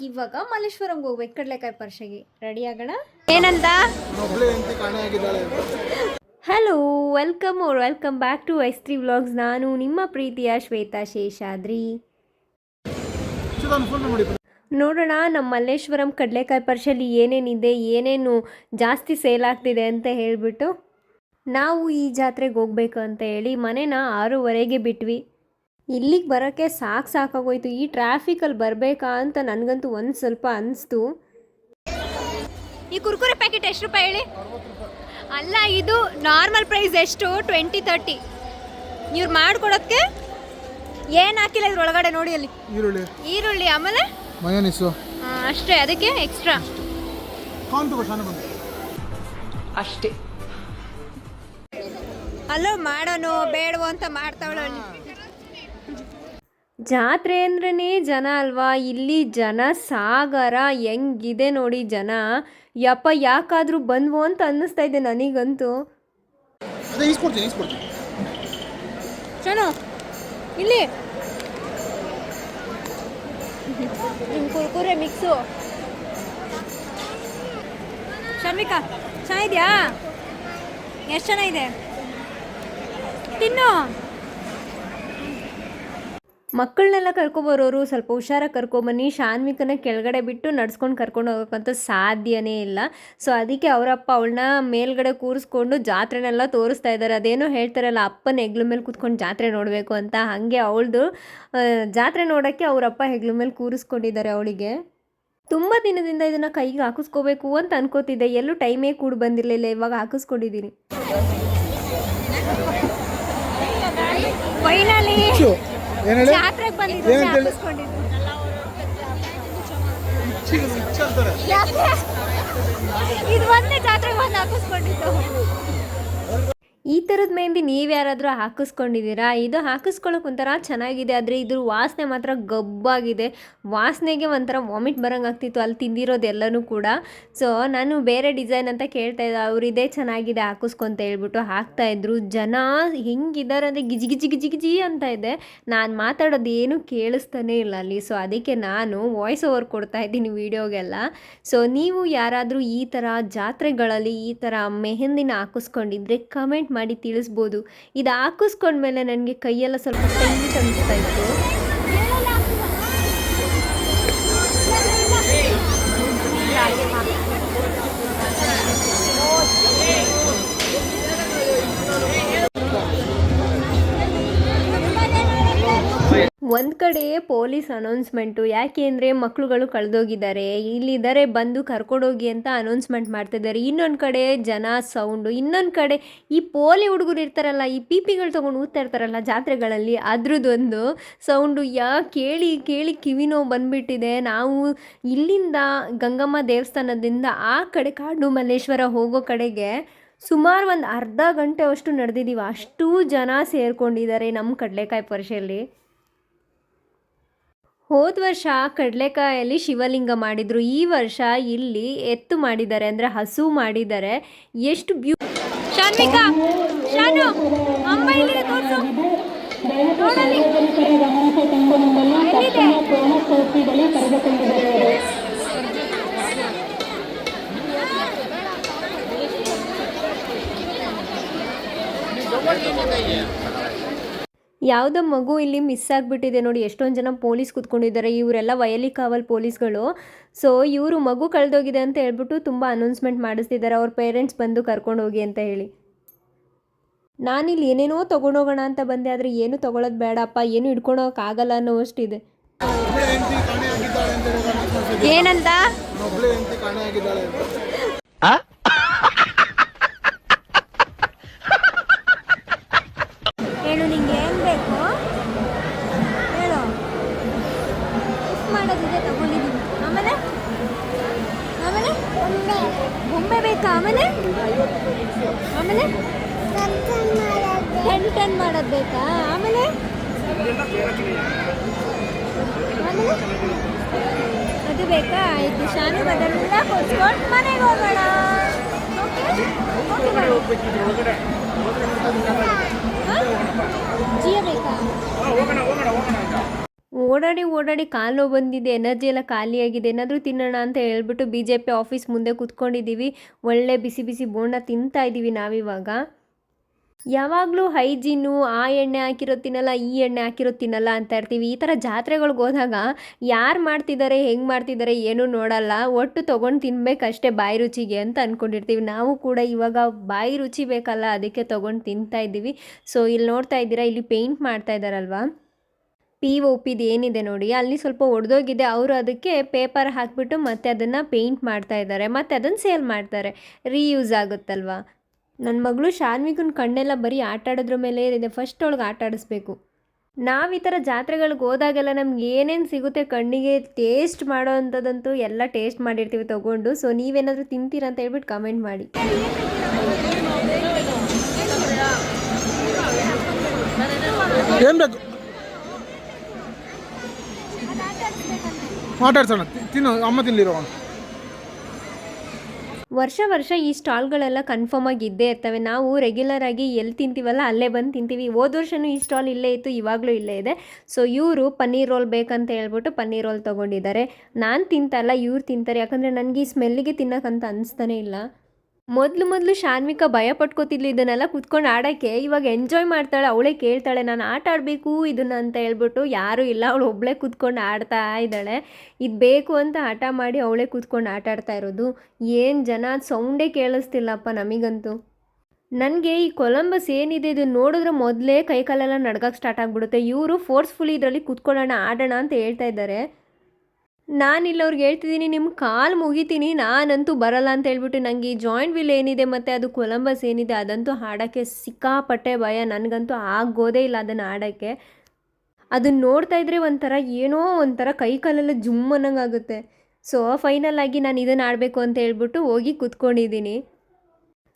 ಇವಾಗ ಮಲ್ಲೇಶ್ವರಂಗೆ ಹೋಗ್ಬೇಕು ಕಡಲೆಕಾಯಿ ಪರ್ಷೆಗೆ. ರೆಡಿ ಆಗೋಣ? ಏನಂತ? Hello welcome or welcome back to ice three vlogs ನಾನು ನಿಮ್ಮ ಪ್ರೀತಿಯ ಶ್ವೇತಾ ಶೇಷಾದ್ರಿ. ನೋಡೋಣ ನಮ್ಮ ಮಲ್ಲೇಶ್ವರಂ ಕಡಲೆಕಾಯಿ ಪರ್ಷಲ್ಲಿ ಏನೇನಿದೆ ಏನೇನು ಜಾಸ್ತಿ ಸೇಲ್ ಆಗ್ತಿದೆ ಅಂತ ಹೇಳಿಬಿಟ್ಟು. ನಾವು ಈ ಜಾತ್ರೆಗೆ ಹೋಗ್ಬೇಕು ಅಂತ ಹೇಳಿ ಮನೇನ ಆರೂವರೆಗೆ ಬಿಟ್ವಿ. ಇಲ್ಲಿಗೆ ಬರೋಕ್ಕೆ ಸಾಕು ಸಾಕಾಗೋಯ್ತು. ಈ ಟ್ರಾಫಿಕಲ್ಲಿ ಬರಬೇಕಾ ಅಂತ ನನಗಂತೂ ಒಂದು ಸ್ವಲ್ಪ ಅನಿಸ್ತು. ಈ ಕುರ್ಕುರೆ ಪ್ಯಾಕೆಟ್ ಎಷ್ಟು ರೂಪಾಯಿ ಹೇಳಿ? ಅಲ್ಲ ಇದು ನಾರ್ಮಲ್ ಪ್ರೈಸ್ ಎಷ್ಟು? Twenty thirty. ಇವ್ರು ಮಾಡ್ಕೊಡೋದಕ್ಕೆ ಏನು ಹಾಕಿಲ್ಲ ಇದ್ರೊಳಗಡೆ ನೋಡಿ ಅಲ್ಲಿ. ಈರುಳ್ಳಿ. ಈರುಳ್ಳಿ ಆಮೇಲೆ? ಮಯೋನಿಸು. ಅಷ್ಟೇ ಅದಕ್ಕೆ ಎಕ್ಸ್ಟ್ರಾ. ಅಷ್ಟೇ. ಅಲ್ಲೋ ಮಾಡೋನು ಬೇಡವೋ ಅಂತ ಮಾಡ್ತಾವಳು ಜಾತ್ರೆ ಅಂದ್ರೇ ಜನ ಅಲ್ವಾ? ಇಲ್ಲಿ ಜನ ಸಾಗರ ಹೆಂಗಿದೆ ನೋಡಿ ಜನ. ಯಪ್ಪ ಯಾಕಾದರೂ ಬಂದ್ವು ಅಂತ ಅನ್ನಿಸ್ತಾ ಇದೆ ನನಗಂತೂ. ಇಲ್ಲಿ. ನಿಮ್ಮ ಕುರ್ಕುರೆ ಮಿಕ್ಸು ಶರ್ಮಿಕಾ ಚೆನ್ನಾಗಿದ್ಯಾ ಎಷ್ಟು ಚೆನ್ನಾಗಿದೆ ತಿನ್ನು. ಮಕ್ಕಳನ್ನೆಲ್ಲ ಕರ್ಕೊಬರೋರು ಸ್ವಲ್ಪ ಹುಷಾರಾಗಿ ಕರ್ಕೊಂಬನ್ನಿ ಶಾನ್ವಿಕನ ಕೆಳಗಡೆ ಬಿಟ್ಟು ನಡ್ಸ್ಕೊಂಡು ಕರ್ಕೊಂಡು ಹೋಗೋಕ್ಕಂತ ಸಾಧ್ಯನೇ ಇಲ್ಲ. ಸೊ ಅದಕ್ಕೆ ಅವರಪ್ಪ ಅವಳನ್ನ ಮೇಲ್ಗಡೆ ಕೂರಿಸ್ಕೊಂಡು ಜಾತ್ರೆನೆಲ್ಲ ತೋರಿಸ್ತಾ ಇದ್ದಾರೆ. ಅದೇನೋ ಹೇಳ್ತಾರಲ್ಲ ಅಪ್ಪನ ಹೆಗ್ಲು ಮೇಲೆ ಕೂತ್ಕೊಂಡು ಜಾತ್ರೆ ನೋಡಬೇಕು ಅಂತ. ಹಾಗೆ ಅವಳದು ಜಾತ್ರೆ ನೋಡೋಕ್ಕೆ ಅವರಪ್ಪ ಹೆಗ್ಲು ಮೇಲೆ ಕೂರಿಸ್ಕೊಂಡಿದ್ದಾರೆ ಅವಳಿಗೆ. ತುಂಬ ದಿನದಿಂದ ಇದನ್ನು ಕೈಗೆ ಹಾಕಿಸ್ಕೋಬೇಕು ಅಂತ ಅನ್ಕೋತಿದ್ದೆ. ಎಲ್ಲೂ ಟೈಮೇ ಕೂಡ ಬಂದಿರಲಿಲ್ಲ. ಇವಾಗ ಹಾಕಿಸ್ಕೊಂಡಿದ್ದೀನಿ ಫೈನಲಿ. ಏನು ಹೇಳಿ? ಜಾತ್ರೆಗೆ ಬಂದಿದ್ದು ಏನಂತ ಹೇಳಿ? ಹಾಕಿಸ್ಕೊಂಡಿದ್ದು ಅಂತಾರೆ. ಇದು ಒಂದೇ ಜಾತ್ರೆಗೆ ಬಂದು ಹಾಕಿಸ್ಕೊಂಡಿದ್ದು. ಈ ಥರದ ಮೆಹಂದಿ ನೀವು ಯಾರಾದರೂ ಹಾಕಿಸ್ಕೊಂಡಿದ್ದೀರಾ? ಇದು ಹಾಕಿಸ್ಕೊಳ್ಳೋಕೆ ಒಂಥರ ಚೆನ್ನಾಗಿದೆ. ಆದರೆ ಇದ್ರ ವಾಸನೆ ಮಾತ್ರ ಗಬ್ಬಾಗಿದೆ. ವಾಸನೆಗೆ ಒಂಥರ ವಾಮಿಟ್ ಬರೋಂಗಾಗ್ತಿತ್ತು ಅಲ್ಲಿ ತಿಂದಿರೋದೆಲ್ಲನೂ ಕೂಡ. ಸೊ ನಾನು ಬೇರೆ ಡಿಸೈನ್ ಅಂತ ಕೇಳ್ತಾ ಇದ್ದೆ. ಅವ್ರು ಇದೇ ಚೆನ್ನಾಗಿದೆ ಹಾಕಿಸ್ಕೊಂತ ಹೇಳ್ಬಿಟ್ಟು ಹಾಕ್ತಾ ಇದ್ರು. ಜನ ಹೆಂಗಿದ್ದಾರೆ ಅಂದರೆ ಗಿಜಿ ಗಿಜಿ ಗಿಜಿ ಗಿಜಿ ಅಂತ ಇದೆ. ನಾನು ಮಾತಾಡೋದು ಏನು ಕೇಳಿಸ್ತಾನೆ ಇಲ್ಲ ಅಲ್ಲಿ. ಸೊ ಅದಕ್ಕೆ ನಾನು ವಾಯ್ಸ್ ಓವರ್ ಕೊಡ್ತಾ ಇದ್ದೀನಿ ವೀಡಿಯೋಗೆಲ್ಲ. ಸೊ ನೀವು ಯಾರಾದರೂ ಈ ಥರ ಜಾತ್ರೆಗಳಲ್ಲಿ ಈ ಥರ ಮೆಹಂದಿನ ಹಾಕಿಸ್ಕೊಂಡಿದ್ರೆ ಕಮೆಂಟ್ ಮಾಡಿ. ತಿಳಿಸ್ಬೋದು. ಇದು ಹಾಕಿಸ್ಕೊಂಡ್ಮೇಲೆ ನನಗೆ ಕೈಯೆಲ್ಲ ಸ್ವಲ್ಪ ಟೈಟ್ ಅನಿಸ್ತಾ ಇತ್ತು. ಒಂದು ಕಡೆ ಪೊಲೀಸ್ ಅನೌನ್ಸ್ಮೆಂಟು, ಯಾಕೆ ಅಂದರೆ ಮಕ್ಕಳುಗಳು ಕಳೆದೋಗಿದ್ದಾರೆ. ಇಲ್ಲಿದ್ದಾರೆ, ಬಂದು ಕರ್ಕೊಂಡೋಗಿ ಅಂತ ಅನೌನ್ಸ್ಮೆಂಟ್ ಮಾಡ್ತಿದ್ದಾರೆ. ಇನ್ನೊಂದು ಕಡೆ ಜನ ಸೌಂಡು, ಇನ್ನೊಂದು ಕಡೆ ಈ ಪೋಲಿ ಹುಡುಗರು ಇರ್ತಾರಲ್ಲ, ಈ ಪಿ ಪಿಗಳು ತೊಗೊಂಡು ಊದ್ತಾ ಇರ್ತಾರಲ್ಲ ಜಾತ್ರೆಗಳಲ್ಲಿ, ಅದ್ರದ್ದೊಂದು ಸೌಂಡು. ಯಾ, ಕೇಳಿ ಕೇಳಿ ಕಿವಿನೋ ಬಂದ್ಬಿಟ್ಟಿದೆ. ನಾವು ಇಲ್ಲಿಂದ ಗಂಗಮ್ಮ ದೇವಸ್ಥಾನದಿಂದ ಆ ಕಡೆ ಕಾಡು ಮಲ್ಲೇಶ್ವರ ಹೋಗೋ ಕಡೆಗೆ ಸುಮಾರು ಒಂದು ಅರ್ಧ ಗಂಟೆ ಅಷ್ಟು ನಡೆದಿದ್ದೀವಿ ಅಷ್ಟು ಜನ ಸೇರ್ಕೊಂಡಿದ್ದಾರೆ ನಮ್ಮ ಕಡಲೆಕಾಯಿ ಪರಿಷೆಯಲ್ಲಿ. ಹೋದ ವರ್ಷ ಕಡಲೆಕಾಯಲ್ಲಿ ಶಿವಲಿಂಗ ಮಾಡಿದ್ರು. ಈ ವರ್ಷ ಇಲ್ಲಿ ಎತ್ತು ಮಾಡಿದ್ದಾರೆ. ಅಂದ್ರೆ ಹಸು ಮಾಡಿದ್ದಾರೆ. ಎಷ್ಟು ಬ್ಯೂಟಿ. ಯಾವುದೋ ಮಗು ಇಲ್ಲಿ ಮಿಸ್ ಆಗಿಬಿಟ್ಟಿದೆ ನೋಡಿ ಎಷ್ಟೊಂದು ಜನ ಪೊಲೀಸ್ ಕೂತ್ಕೊಂಡಿದ್ದಾರೆ ಇವರೆಲ್ಲ ವಯಲಿ ಕಾವಲ್ ಪೊಲೀಸ್ಗಳು ಸೊ ಇವರು ಮಗು ಕಳೆದೋಗಿದೆ ಅಂತ ಹೇಳ್ಬಿಟ್ಟು ತುಂಬ ಅನೌನ್ಸ್ಮೆಂಟ್ ಮಾಡಿಸ್ತಿದ್ದಾರೆ ಅವ್ರ ಪೇರೆಂಟ್ಸ್ ಬಂದು ಕರ್ಕೊಂಡು ಹೋಗಿ ಅಂತ ಹೇಳಿ. ನಾನಿಲ್ಲಿ ಏನೇನೋ ತೊಗೊಂಡೋಗೋಣ ಅಂತ ಬಂದೆ ಆದರೆ ಏನು ತೊಗೊಳೋದು ಬೇಡಪ್ಪ ಏನು ಹಿಡ್ಕೊಳೋಕ್ಕಾಗಲ್ಲ announce ಮಾಡ್ತಿದ್ದೆ. ಏನಂತ ಒಬ್ಬಳೇ ಹೆಂಡತಿ ಕಾಣೆಯಾಗಿದ್ದಾಳೆ ಅಂತ ಹೇಳು ನಿಂಗೆ ಏನು ಬೇಕು ಹೇಳು. ಗಿಫ್ಟ್ ಮಾಡೋದಿದೆ ತಗೊಂಡಿದ್ದೀನಿ. ಆಮೇಲೆ? ಆಮೇಲೆ? ಬೊಂಬೆ. ಬೇಕಾ ಆಮೇಲೆ? ಆಮೇಲೆ? ಟೆನ್ ಟೆನ್ ಮಾಡೋದು ಬೇಕಾ? ಆಮೇಲೆ? ಆಮೇಲೆ? ಅದು ಬೇಕಾ? ಆಯಿತು. ಶಾನು ಅದೆಲ್ಲ ಕೊಡ್ಸ್ಕೊಂಡು ಮನೆಗೆ ಹೋಗೋಣ. ಓಕೆ ಓಡಾಡಿ ಓಡಾಡಿ ಕಾಲು ನೋವು ಬಂದಿದೆ, ಎನರ್ಜಿ ಎಲ್ಲ ಖಾಲಿಯಾಗಿದೆ, ಏನಾದರೂ ತಿನ್ನೋಣ ಅಂತ ಹೇಳ್ಬಿಟ್ಟು ಬಿ ಜೆ ಪಿ ಆಫೀಸ್ ಮುಂದೆ ಕೂತ್ಕೊಂಡಿದ್ದೀವಿ. ಒಳ್ಳೆ ಬಿಸಿ ಬಿಸಿ ಬೋಂಡ ತಿಂತಾ ಇದ್ದೀವಿ ನಾವಿವಾಗ. ಯಾವಾಗಲೂ ಹೈಜಿನ್ನು, ಆ ಎಣ್ಣೆ ಹಾಕಿರೋ ತಿನ್ನಲ್ಲ, ಈ ಎಣ್ಣೆ ಹಾಕಿರೋ ತಿನ್ನಲ್ಲ ಅಂತ ಇರ್ತೀವಿ. ಈ ಥರ ಜಾತ್ರೆಗಳ್ಗೆ ಹೋದಾಗ ಯಾರು ಮಾಡ್ತಿದ್ದಾರೆ ಹೆಂಗೆ ಮಾಡ್ತಿದ್ದಾರೆ ಏನೂ ನೋಡಲ್ಲ. ಒಟ್ಟು ತೊಗೊಂಡು ತಿನ್ಬೇಕಷ್ಟೇ ಬಾಯಿ ರುಚಿಗೆ ಅಂತ ಅಂದ್ಕೊಂಡಿರ್ತೀವಿ ನಾವು ಕೂಡ ಇವಾಗ ಬಾಯಿ ರುಚಿ ಬೇಕಲ್ಲ, ಅದಕ್ಕೆ ತೊಗೊಂಡು ತಿಂತಾ ಇದ್ದೀವಿ. ಸೊ ಇಲ್ಲಿ ನೋಡ್ತಾ ಇದ್ದೀರಾ, ಇಲ್ಲಿ ಪೇಂಟ್ ಮಾಡ್ತಾ ಇದ್ದಾರಲ್ವಾ ಪಿ ಒ ಪಿದು ಏನಿದೆ ನೋಡಿ, ಅಲ್ಲಿ ಸ್ವಲ್ಪ ಒಡೆದೋಗಿದೆ. ಅವರು ಅದಕ್ಕೆ ಪೇಪರ್ ಹಾಕಿಬಿಟ್ಟು ಮತ್ತೆ ಅದನ್ನು ಪೇಂಟ್ ಮಾಡ್ತಾ ಇದ್ದಾರೆ ಮತ್ತು ಅದನ್ನು ಸೇಲ್ ಮಾಡ್ತಾರೆ. ರೀಯೂಸ್ ಆಗುತ್ತಲ್ವಾ? ನನ್ನ ಮಗಳು ಶಾನ್ವಿಕನ ಕಣ್ಣೆಲ್ಲ ಬರೀ ಆಟ ಆಡೋದ್ರ ಮೇಲೆ ಇದೆ ಫಸ್ಟ್ ಒಳಗೆ ಆಟ ಆಡಿಸ್ಬೇಕು ನಾವು ಈ ಥರ ಜಾತ್ರೆಗಳಿಗೆ ಹೋದಾಗೆಲ್ಲ ನಮ್ಗೆ ಏನೇನು ಸಿಗುತ್ತೆ ಕಣ್ಣಿಗೆ ಟೇಸ್ಟ್ ಮಾಡೋ ಅಂಥದ್ದಂತೂ ಎಲ್ಲ ಟೇಸ್ಟ್ ಮಾಡಿರ್ತೀವಿ ತೊಗೊಂಡು. ಸೊ ನೀವೇನಾದರೂ ತಿಂತೀರಾ ಅಂತ ಹೇಳ್ಬಿಟ್ಟು ಕಮೆಂಟ್ ಮಾಡಿ. ಮಾತಾಡ್ಸೋಣ ತಿನ್ನು, ಅಮ್ಮ ತಿನ್ಲಿರೋ ವರ್ಷ ವರ್ಷ ಈ ಸ್ಟಾಲ್ಗಳೆಲ್ಲ ಕನ್ಫರ್ಮ್ ಆಗಿ ಇದ್ದೇ ಇರ್ತವೆ. ನಾವು ರೆಗ್ಯುಲರ್ ಆಗಿ ಎಲ್ಲಿ ತಿಂತೀವಲ್ಲ ಅಲ್ಲೇ ಬಂದು ತಿಂತೀವಿ. ಹೋದ ವರ್ಷವೂ ಈ ಸ್ಟಾಲ್ ಇಲ್ಲೇ ಇತ್ತು, ಇವಾಗಲೂ ಇಲ್ಲೇ ಇದೆ. ಸೊ ಇವರು ಪನ್ನೀರ್ ರೋಲ್ ಬೇಕಂತ ಹೇಳ್ಬಿಟ್ಟು ಪನ್ನೀರ್ ರೋಲ್ ತೊಗೊಂಡಿದ್ದಾರೆ. ನಾನು ತಿಂತಲ್ಲ ಇವ್ರು ತಿಂತಾರೆ. ಯಾಕಂದರೆ ನನಗೆ ಈ ಸ್ಮೆಲ್ಲಿಗೆ ತಿನ್ನೋಕ್ಕಂತ ಅನಿಸ್ತಾನೆ ಇಲ್ಲ. ಮೊದಲು ಮೊದಲು ಶಾನ್ವಿಕಾ ಭಯ ಪಟ್ಕೋತಿದ್ಲು ಇದನ್ನೆಲ್ಲ ಕುತ್ಕೊಂಡು ಆಡೋಕ್ಕೆ. ಇವಾಗ ಎಂಜಾಯ್ ಮಾಡ್ತಾಳೆ, ಅವಳೇ ಕೇಳ್ತಾಳೆ, ನಾನು ಆಟ ಆಡಬೇಕು ಇದನ್ನ ಅಂತ ಹೇಳ್ಬಿಟ್ಟು ಯಾರೂ ಇಲ್ಲ, ಅವಳು ಒಬ್ಬಳೇ ಕೂತ್ಕೊಂಡು ಆಡ್ತಾ ಇದ್ದಾಳೆ. ಇದು ಬೇಕು ಅಂತ ಆಟ ಮಾಡಿ ಅವಳೇ ಕೂತ್ಕೊಂಡು ಆಟ ಆಡ್ತಾ ಇರೋದು. ಏನು ಜನ ಸೌಂಡೇ ಕೇಳಿಸ್ತಿಲ್ಲಪ್ಪ ನಮಗಂತೂ. ನನಗೆ ಈ ಕೊಲಂಬಸ್ ಏನಿದೆ ಇದು ನೋಡಿದ್ರೆ ಮೊದಲೇ ಕೈಕಾಲೆಲ್ಲ ನಡ್ಗಕ್ಕೆ ಸ್ಟಾರ್ಟ್ ಆಗಿಬಿಡುತ್ತೆ. ಇವರು ಫೋರ್ಸ್ಫುಲಿ ಇದರಲ್ಲಿ ಕುತ್ಕೊಳ್ಳೋಣ, ಆಡೋಣ ಅಂತ ಹೇಳ್ತಾ ಇದ್ದಾರೆ. ನಾನಿಲ್ಲ ಅವ್ರಿಗೆ ಹೇಳ್ತಿದ್ದೀನಿ ನಿಮ್ಮ ಕಾಲು ಮುಗಿತೀನಿ, ನಾನಂತೂ ಬರಲ್ಲ ಅಂತ ಹೇಳ್ಬಿಟ್ಟು ನನಗೆ ಈ ಜಾಯಿಂಟ್ ವಿಲ್ ಏನಿದೆ ಮತ್ತು ಅದು ಕೊಲಂಬಸ್ ಏನಿದೆ ಅದಂತೂ ಹಾಡೋಕ್ಕೆ ಸಿಕ್ಕಾಪಟ್ಟೆ ಭಯ. ನನಗಂತೂ ಆಗೋದೇ ಇಲ್ಲ ಅದನ್ನು ಆಡೋಕ್ಕೆ ಅದನ್ನ ನೋಡ್ತಾ ಇದ್ರೆ ಒಂಥರ ಏನೋ ಒಂಥರ ಕೈ ಕಾಲೆಲ್ಲ ಜುಮ್ ಅನ್ನಂಗಾಗುತ್ತೆ. ಸೊ ಫೈನಲ್ ಆಗಿ ನಾನು ಇದನ್ನು ಆಡಬೇಕು ಅಂತ ಹೇಳ್ಬಿಟ್ಟು ಹೋಗಿ ಕೂತ್ಕೊಂಡಿದ್ದೀನಿ.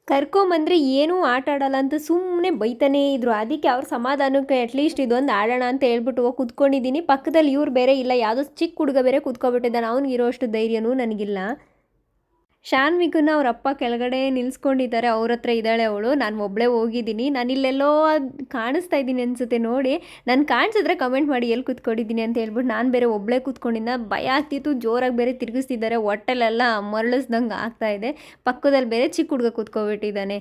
ಕರ್ಕೊಂಬಂದ್ರೆ ಏನೂ ಆಟ ಆಡಲ್ಲ ಅಂತ ಸುಮ್ಮನೆ ಬೈತಾನೇ ಇದ್ರು. ಅದಕ್ಕೆ ಅವ್ರ ಸಮಾಧಾನಕ್ಕೆ ಅಟ್ಲೀಸ್ಟ್ ಇದೊಂದು ಆಡೋಣ ಅಂತ ಹೇಳ್ಬಿಟ್ಟು ಹೋಗಿ ಕುತ್ಕೊಂಡಿದ್ದೀನಿ. ಪಕ್ಕದಲ್ಲಿ ಇವ್ರು ಬೇರೆ ಇಲ್ಲ. ಯಾವುದೋ ಚಿಕ್ಕ ಹುಡುಗ ಬೇರೆ ಕುತ್ಕೊಬಿಟ್ಟಿದ್ದಾನೆ. ಅವ್ನಿಗಿರೋಷ್ಟು ಧೈರ್ಯನೂ ನನಗಿಲ್ಲ. ಶಾನ್ವಿಕನ್ನ ಅವ್ರ ಅಪ್ಪ ಕೆಳಗಡೆ ನಿಲ್ಸ್ಕೊಂಡಿದ್ದಾರೆ, ಅವ್ರ ಹತ್ರ ಇದ್ದಾಳೆ ಅವಳು. ನಾನು ಒಬ್ಬಳೇ ಹೋಗಿದ್ದೀನಿ. ನಾನು ಇಲ್ಲೆಲ್ಲೋ ಕಾಣಿಸ್ತಾ ಇದ್ದೀನಿ ಅನಿಸುತ್ತೆ ನೋಡಿ. ನಾನು ಕಾಣಿಸಿದ್ರೆ ಕಮೆಂಟ್ ಮಾಡಿ ಎಲ್ಲಿ ಕೂತ್ಕೊಂಡಿದ್ದೀನಿ ಅಂತ ಹೇಳ್ಬಿಟ್ಟು ನಾನು ಬೇರೆ ಒಬ್ಬಳೇ ಕೂತ್ಕೊಂಡಿದ್ದ ಭಯ ಆಗ್ತಿತ್ತು. ಜೋರಾಗಿ ಬೇರೆ ತಿರುಗಿಸ್ತಿದ್ದಾರೆ. ಹೊಟ್ಟೆಲೆಲ್ಲ ಮರಳಿಸ್ದಂಗೆ ಆಗ್ತಾ ಇದೆ. ಪಕ್ಕದಲ್ಲಿ ಬೇರೆ ಚಿಕ್ಕ ಹುಡುಗ ಕೂತ್ಕೊಬಿಟ್ಟಿದ್ದಾನೆ.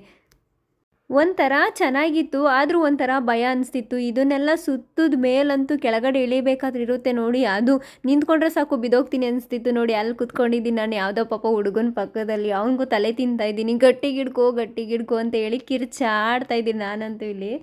ಒಂಥರ ಚೆನ್ನಾಗಿತ್ತು, ಆದರೂ ಒಂಥರ ಭಯ ಅನಿಸ್ತಿತ್ತು. ಇದನ್ನೆಲ್ಲ ಸುತ್ತದ ಮೇಲಂತೂ ಕೆಳಗಡೆ ಇಳಿಬೇಕಾದ್ರೆ ಇರುತ್ತೆ ನೋಡಿ. ಅದು ನಿಂತ್ಕೊಂಡ್ರೆ ಸಾಕು ಬಿದೋಗ್ತೀನಿ ಅನಿಸ್ತಿತ್ತು ನೋಡಿ. ಅಲ್ಲಿ ಕುತ್ಕೊಂಡಿದ್ದೀನಿ ನಾನು ಯಾವುದೋ ಪಾಪ ಹುಡುಗನ ಪಕ್ಕದಲ್ಲಿ. ಅವನಿಗೂ ತಲೆ ತಿಂತಾ ಇದ್ದೀನಿ. ಗಟ್ಟಿಗಿಡ್ಕೋ ಗಟ್ಟಿಗಿಡ್ಕೋ ಅಂತ ಹೇಳಿ ಕಿರ್ಚಾಡ್ತಾ ಇದ್ದೀನಿ ನಾನಂತೂ ಇಲ್ಲಿ.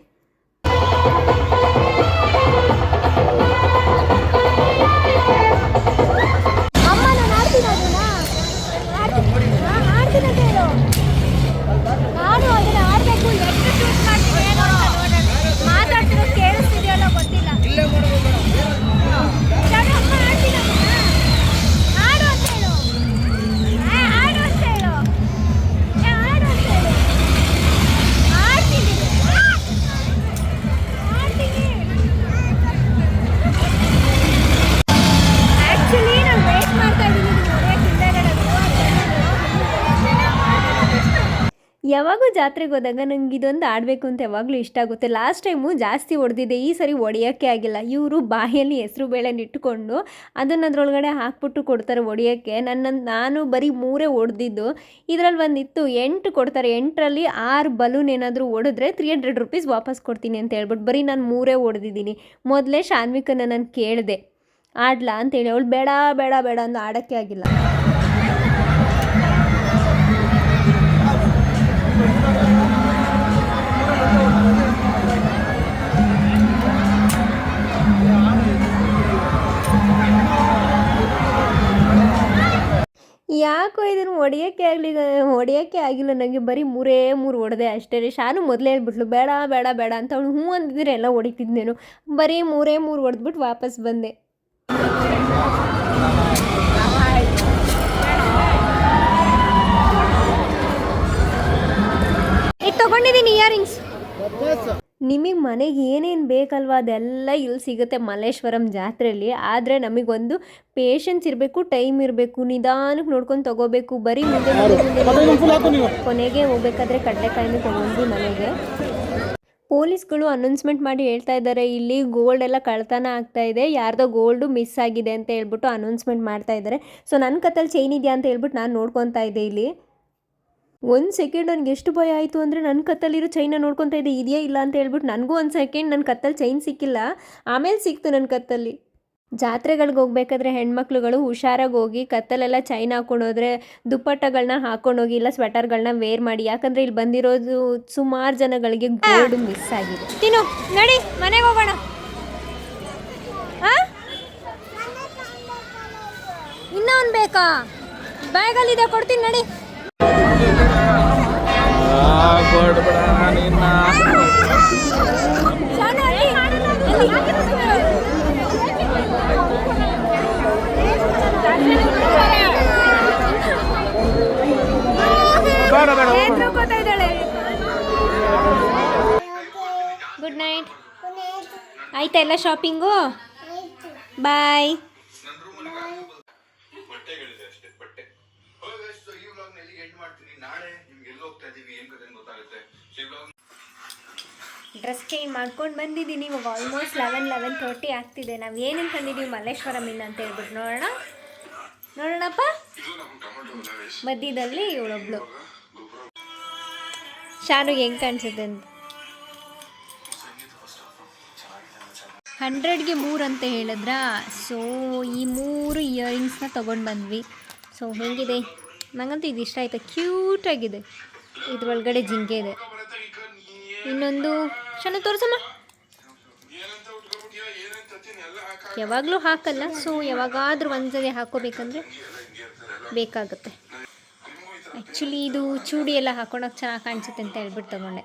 ಯಾವಾಗೂ ಜಾತ್ರೆಗೆ ಹೋದಾಗ ನಂಗೆ ಇದೊಂದು ಆಡಬೇಕು ಅಂತ ಯಾವಾಗಲೂ ಇಷ್ಟ ಆಗುತ್ತೆ. ಲಾಸ್ಟ್ ಟೈಮು ಜಾಸ್ತಿ ಹೊಡೆದಿದ್ದೆ ಈ ಸರಿ ಹೊಡೆಯೋಕ್ಕೆ ಆಗಿಲ್ಲ. ಇವರು ಬಾಯಲ್ಲಿ ಹೆಸರು ಬೇಳೆನ ಇಟ್ಕೊಂಡು ಅದನ್ನು ಅದರೊಳಗಡೆ ಹಾಕ್ಬಿಟ್ಟು ಕೊಡ್ತಾರೆ ಹೊಡೆಯೋಕ್ಕೆ. ನನ್ನ, ನಾನು ಬರೀ ಮೂರೇ ಹೊಡೆದಿದ್ದು. ಇದರಲ್ಲಿ ಬಂದಿತ್ತು ಎಂಟು ಕೊಡ್ತಾರೆ. ಎಂಟರಲ್ಲಿ ಆರು ಬಲೂನ್ ಏನಾದರೂ ಹೊಡೆದ್ರೆ ತ್ರೀ ಹಂಡ್ರೆಡ್ ರುಪೀಸ್ ವಾಪಸ್ ಕೊಡ್ತೀನಿ ಅಂತ ಹೇಳ್ಬಿಟ್ಟು ಬರೀ ನಾನು ಮೂರೇ ಹೊಡೆದಿದ್ದೀನಿ. ಮೊದಲೇ ಶಾನ್ವಿಕನ ನಾನು ಕೇಳಿದೆ, ಆಡ್ಲಾ? ಅಂತೇಳಿ ಅವಳು, ಬೇಡ ಬೇಡ ಬೇಡ ಅಂದು ಆಡೋಕ್ಕೆ ಆಗಿಲ್ಲ. ಯಾಕೋ ಇದನ್ನು ಹೊಡೆಯೋಕ್ಕೆ ಆಗಲಿ ಹೊಡೆಯೋಕ್ಕೆ ಆಗಿಲ್ಲ. ನನಗೆ ಬರೀ ಮೂರೇ ಮೂರು ಹೊಡೆದೆ ಅಷ್ಟೇ ರೀ. ಶಾನು ಮೊದಲೇ ಹೇಳ್ಬಿಟ್ಲು, ಬೇಡ ಬೇಡ ಬೇಡ ಅಂತ ಅವಳು ಹ್ಞೂ ಅಂದಿದ್ರೆ ಎಲ್ಲ ಹೊಡಿತಿದ್ನೇನು ಬರೀ ಮೂರೇ ಮೂರು ಹೊಡೆದ್ಬಿಟ್ಟು ವಾಪಸ್ ಬಂದೆ. ತಗೊಂಡಿದ್ದೀನಿ ಇಯರಿಂಗ್ಸ್. ನಿಮಗೆ ಮನೆಗೆ ಏನೇನು ಬೇಕಲ್ವ ಅದೆಲ್ಲ ಇಲ್ಲಿ ಸಿಗುತ್ತೆ ಮಲ್ಲೇಶ್ವರಂ ಜಾತ್ರೆಯಲ್ಲಿ ಆದರೆ ನಮಗೊಂದು ಪೇಷನ್ಸ್ ಇರಬೇಕು ಟೈಮ್ ಇರಬೇಕು ನಿಧಾನಕ್ಕೆ ನೋಡ್ಕೊಂಡು ತಗೋಬೇಕು. ಬರೀ ಮುಂದೆ ಕೊನೆಗೆ ಹೋಗ್ಬೇಕಾದ್ರೆ ಕಡಲೆಕಾಯಿನ ತೊಗೊಂಡು ಮನೆಗೆ. ಪೊಲೀಸ್ಗಳು ಅನೌನ್ಸ್ಮೆಂಟ್ ಮಾಡಿ ಹೇಳ್ತಾ ಇದ್ದಾರೆ ಇಲ್ಲಿ ಗೋಲ್ಡ್ ಎಲ್ಲ ಕಳ್ತನ ಆಗ್ತಾ ಇದೆ ಯಾರ್ದೋ ಗೋಲ್ಡು ಮಿಸ್ ಆಗಿದೆ ಅಂತ ಹೇಳ್ಬಿಟ್ಟು ಅನೌನ್ಸ್ಮೆಂಟ್ ಮಾಡ್ತಾ ಇದ್ದಾರೆ ಸೊ ನನ್ನ ಕತ್ತಲ್ಲಿ ಚೈನ್ ಇದೆಯಾ ಅಂತ ಹೇಳ್ಬಿಟ್ಟು ನಾನು ನೋಡ್ಕೊತಾ ಇದ್ದೆ ಇಲ್ಲಿ. ಒಂದು ಸೆಕೆಂಡ್ ನನಗೆ ಎಷ್ಟು ಭಯ ಆಯಿತು ಅಂದರೆ ನನ್ನ ಕತ್ತಲ್ಲಿರೋ ಚೈನ ನೋಡ್ಕೊತಾ ಇದ್ದೆ, ಇದೆಯಾ ಇಲ್ಲ ಅಂತ ಹೇಳ್ಬಿಟ್ಟು ನನಗೂ ಒಂದು ಸೆಕೆಂಡ್ ನನ್ನ ಕತ್ತಲ್ಲಿ ಚೈನ್ ಸಿಕ್ಕಿಲ್ಲ, ಆಮೇಲೆ ಸಿಕ್ತು ನನ್ನ ಕತ್ತಲ್ಲಿ. ಜಾತ್ರೆಗಳಿಗೆ ಹೋಗ್ಬೇಕಾದ್ರೆ ಹೆಣ್ಮಕ್ಳುಗಳು ಹುಷಾರಾಗಿ ಹೋಗಿ ಕತ್ತಲೆಲ್ಲ ಚೈನ್ ಹಾಕೊಂಡು ಹೋದರೆ ದುಪ್ಪಟ್ಟಗಳನ್ನ ಹಾಕೊಂಡೋಗಿ ಇಲ್ಲ ಸ್ವೆಟರ್ಗಳನ್ನ ವೇರ್ ಮಾಡಿ, ಯಾಕಂದರೆ ಇಲ್ಲಿ ಬಂದಿರೋದು ಸುಮಾರು ಜನಗಳಿಗೆ ಗೋಲ್ಡ್ ಮಿಸ್ ಆಗಿದೆ. ತಿನ್ನು, ನಡಿ, ಮನೆಗೆ ಹೋಗೋಣ. ಇನ್ನೊಂದು ಬೇಕಾ? ಬ್ಯಾಗಲ್ಲಿದೆ, ಕೊಡ್ತೀನಿ, ನಡಿ. ಶಾನು, ಅಲ್ಲಿ. ಬೇಡ ಬೇಡ ಹೆದ್ರುಕೋತಾ ಇದ್ದಾಳೆ ಗುಡ್ ನೈಟ್ ಆಯ್ತಾ. ಎಲ್ಲ ಶಾಪಿಂಗು ಬಾಯ್ ಡ್ರೆಸ್ ಚೇಂಜ್ ಮಾಡ್ಕೊಂಡು ಬಂದಿದ್ದೀನಿ. ಇವಾಗ ಆಲ್ಮೋಸ್ಟ್ ಲೆವೆನ್ ಲೆವೆನ್ ತರ್ಟಿ ಆಗ್ತಿದೆ. ನಾವು ಏನಂತ ತಂದಿದ್ದೀವಿ ಮಲ್ಲೇಶ್ವರಂ ಇನ್ನು ಅಂತ ಹೇಳ್ಬಿಟ್ಟು ನೋಡೋಣ. ನೋಡೋಣಪ್ಪ. ಮಧ್ಯದಲ್ಲಿ ಇವಳೊಬ್ಳು. ಶಾರು ಹೆಂಗೆ ಕಾಣಿಸುತ್ತೆ ಅಂತ. ಹಂಡ್ರೆಡ್ಗೆ ಮೂರು ಅಂತ ಹೇಳಿದ್ರಾ? ಸೊ ಈ ಮೂರು ಇಯರಿಂಗ್ಸ್ನ ತೊಗೊಂಡು ಬಂದ್ವಿ. ಸೊ ಹೇಗಿದೆ? ನನಗಂತೂ ಇದು ಇಷ್ಟ ಆಯಿತು. ಕ್ಯೂಟಾಗಿದೆ ಇದ್ರೊಳಗಡೆ ಜಿಂಕೆ ಇದೆ. ಇನ್ನೊಂದು ಚೆನ್ನಾಗಿ ತೋರಿಸಮ್ಮ. ಯಾವಾಗಲೂ ಹಾಕಲ್ಲ ಸೊ ಯಾವಾಗಾದರೂ ಒಂದ್ಸರಿ ಹಾಕೋಬೇಕಂದ್ರೆ ಬೇಕಾಗುತ್ತೆ. ಆ್ಯಕ್ಚುಲಿ ಇದು ಚೂಡಿ ಎಲ್ಲ ಹಾಕೊಳಕ್ಕೆ ಚೆನ್ನಾಗಿ ಕಾಣಿಸುತ್ತೆ ಅಂತ ಹೇಳ್ಬಿಟ್ಟು ತೊಗೊಂಡೆ.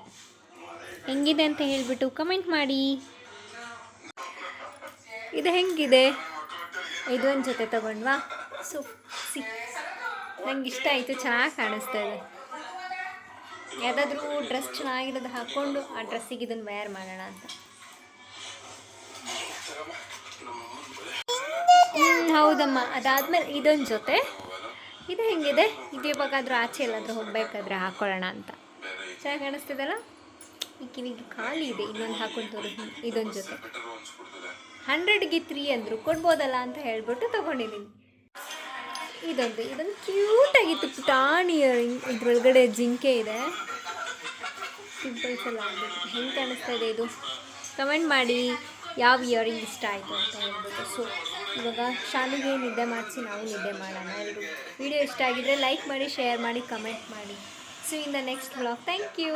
ಹೆಂಗಿದೆ ಅಂತ ಹೇಳಿಬಿಟ್ಟು ಕಮೆಂಟ್ ಮಾಡಿ. ಇದು ಹೆಂಗಿದೆ? ಇದೊಂದು ಜೊತೆ ತೊಗೊಂಡ್ವಾ? ಸೊ ಸಿ ನಂಗೆ ಇಷ್ಟ ಆಯಿತು, ಚೆನ್ನಾಗಿ ಕಾಣಿಸ್ತಾ ಇದೆ. ಯಾವುದಾದ್ರೂ ಡ್ರೆಸ್ ಚೆನ್ನಾಗಿರೋದು ಹಾಕ್ಕೊಂಡು ಆ ಡ್ರೆಸ್ಸಿಗೆ ಇದನ್ನು ವೇರ್ ಮಾಡೋಣ ಅಂತ. ಹೌದಮ್ಮ. ಅದಾದ್ಮೇಲೆ ಇದೊಂದು ಜೊತೆ. ಇದು ಹೆಂಗಿದೆ? ಇದು ಇವಾಗಾದ್ರೂ ಆಚೆ ಎಲ್ಲಾದರೂ ಹೋಗ್ಬೇಕಾದ್ರೆ ಹಾಕೊಳ್ಳೋಣ ಅಂತ. ಚೆನ್ನಾಗಿ ಕಾಣಿಸ್ತಿದಲ್ಲ ಈ ಕಿವಿಗೆ ಖಾಲಿ ಇದೆ, ಇನ್ನೊಂದು ಹಾಕೊಂಡು ತೋರಿಸ್ ಇದೊಂದು ಜೊತೆ. ಹಂಡ್ರೆಡ್ಗೆ ತ್ರೀ ಅಂದರು. ಕೊಡ್ಬೋದಲ್ಲ ಅಂತ ಹೇಳ್ಬಿಟ್ಟು ತೊಗೊಂಡಿದ್ದೀನಿ. ಇದೊಂದು ಇದೊಂದು ಕ್ಯೂಟಾಗಿತ್ತು ಪುಟಾಣಿ ಇದ್ರೊಳಗಡೆ ಜಿಂಕೆ ಇದೆ. ಪಿಂಪಲ್ಸ್ ಎಲ್ಲ ಆಗ್ಬಿಟ್ಟು ಹೆಂಗೆ ಕಾಣಿಸ್ತಾ ಇದೆ ಇದು? ಕಮೆಂಟ್ ಮಾಡಿ ಯಾವ ಇಯರಿಂಗ್ ಇಷ್ಟ ಆಯಿತು ಅಂತ ಹೇಳ್ಬಿಟ್ಟು. ಸೊ ಇವಾಗ ಶಾಲೆಗೆ ನಿದ್ದೆ ಮಾಡಿಸಿ ನಾವು ನಿದ್ದೆ ಮಾಡೋಣ. ಎಲ್ಲರೂ ವಿಡಿಯೋ ಇಷ್ಟ ಆಗಿದ್ರೆ ಲೈಕ್ ಮಾಡಿ ಶೇರ್ ಮಾಡಿ ಕಮೆಂಟ್ ಮಾಡಿ. So in the next blog thank you